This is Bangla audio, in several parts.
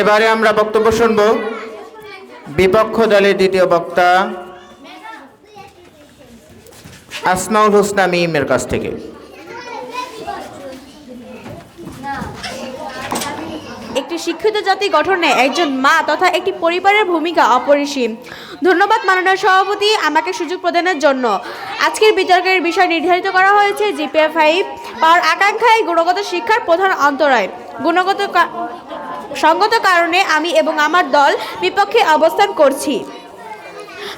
এবারে আমরা বক্তব্য শুনব বিপক্ষ দলের দ্বিতীয় বক্তা আসমাউল হোসনা মিমের কাছ থেকে। একটি শিক্ষিত জাতি গঠনে একজন মা তথা একটি পরিবারের ভূমিকা অপরিসীম। ধন্যবাদ মাননীয় সভাপতি আমাকে সুযোগ প্রদানের জন্য। আজকের বিতর্কের বিষয় নির্ধারিত করা হয়েছে জিপিএ ফাইভ পাওয়ার আকাঙ্ক্ষায় গুণগত শিক্ষার প্রধান অন্তরায়। গুণগত সঙ্গত কারণে আমি এবং আমার দল বিপক্ষে অবস্থান করছি।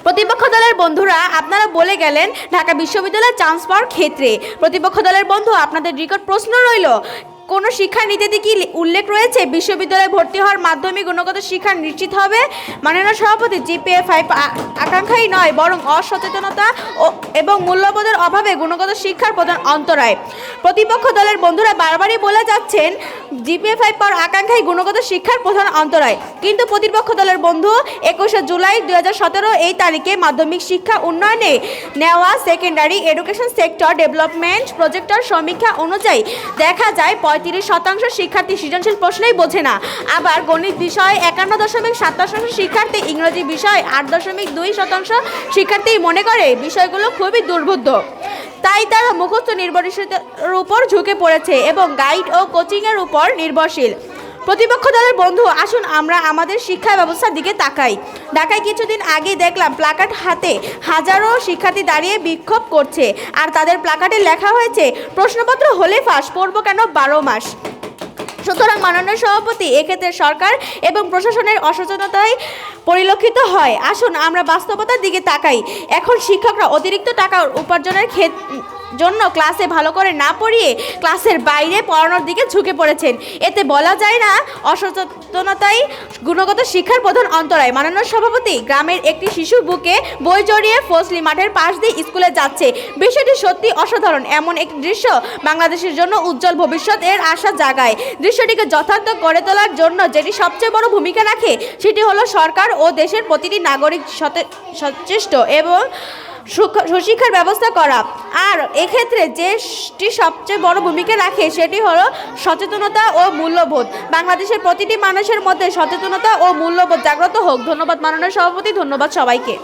প্রতিপক্ষ দলের বন্ধুরা, আপনারা বলে গেলেন ঢাকা বিশ্ববিদ্যালয়ের চান্স পাওয়ার ক্ষেত্রে। প্রতিপক্ষ দলের বন্ধু, আপনাদের নিকট প্রশ্ন রইল, কোনো শিক্ষা নীতিতে কি উল্লেখ রয়েছে? বিশ্ববিদ্যালয়ে ভর্তি হওয়ার মাধ্যমে গুণগত শিক্ষা নিশ্চিত হবে? মাননীয় সভাপতি জিপিএ ফাইভ আকাঙ্ক্ষাই নয়, বরং অসচেতনতা ও, এবং মূল্যবোধের অভাবে গুণগত শিক্ষার প্রধান অন্তরায়। প্রতিপক্ষ দলের বন্ধুরা বারবারই বলে যাচ্ছেন জিপিএ ফাইভ পাওয়ার আকাঙ্ক্ষাই গুণগত শিক্ষার প্রধান অন্তরায়। কিন্তু প্রতিপক্ষ দলের বন্ধু একুশে জুলাই দু হাজার সতেরো এই তারিখে মাধ্যমিক শিক্ষা উন্নয়নে নেওয়া সেকেন্ডারি এডুকেশন সেক্টর ডেভেলপমেন্ট প্রজেক্টর সমীক্ষা অনুযায়ী দেখা যায় পঁয়ত্রিশ শতাংশ শিক্ষার্থী সৃজনশীল প্রশ্নই বোঝে না। আবার গণিত বিষয়ে একান্ন দশমিক সাত শতাংশ শিক্ষার্থী, ইংরেজি বিষয় আট দশমিক দুই শতাংশ শিক্ষার্থী মনে করে। বিষয়গুলো খুবই দুর্বোধ্য। তাই তারা মুখস্থ নির্ভরশীলতার উপর ঝুঁকে পড়েছে এবং গাইড ও কোচিংয়ের উপর নির্ভরশীল। প্রতিপক্ষ দলের বন্ধু, আসুন আমরা আমাদের শিক্ষা ব্যবস্থার দিকে তাকাই। ঢাকায় কিছুদিন আগে দেখলাম প্লাকার্ড হাতে হাজারো শিক্ষার্থী দাঁড়িয়ে বিক্ষোভ করছে। আর তাদের প্লাকার্ডে লেখা হয়েছে, প্রশ্নপত্র হলে ফাঁস, পড়ব কেন বারো মাস? সুতরাং মাননীয় সভাপতি, এক্ষেত্রে সরকার এবং প্রশাসনের অসচেতনতায় পরিলক্ষিত হয়। আসুন, আমরা বাস্তবতার দিকে তাকাই। এখন শিক্ষকরা অতিরিক্ত টাকা উপার্জনের জন্য ক্লাসে ভালো করে না পড়িয়ে ক্লাসের বাইরে পড়ানোর দিকে ঝুঁকে পড়েছেন। এতে বলা যায় না, অসচেতনতাই গুণগত শিক্ষার প্রধান অন্তরায়। মাননীয় সভাপতি, গ্রামের একটি শিশু বুকে বই জড়িয়ে ফজলি মাঠের পাশ দিয়ে স্কুলে যাচ্ছে। বিষয়টি সত্যি অসাধারণ। এমন একটি দৃশ্য বাংলাদেশের জন্য উজ্জ্বল ভবিষ্যৎ এর আশা জাগায়। দৃশ্যটিকে যথার্থ করে তোলার জন্য যেটি সবচেয়ে বড় ভূমিকা রাখে, সেটি হলো সরকার ও দেশের প্রতিটি নাগরিক সচেষ্ট এবং সুশিক্ষার ব্যবস্থা করা। আর এক্ষেত্রে যেটি সবচেয়ে বড় ভূমিকা রাখে সেটি হলো সচেতনতা ও মূল্যবোধ। বাংলাদেশের প্রতিটি মানুষের মধ্যে সচেতনতা ও মূল্যবোধ জাগ্রত হোক। ধন্যবাদ মাননীয় সভাপতি, ধন্যবাদ সবাইকে।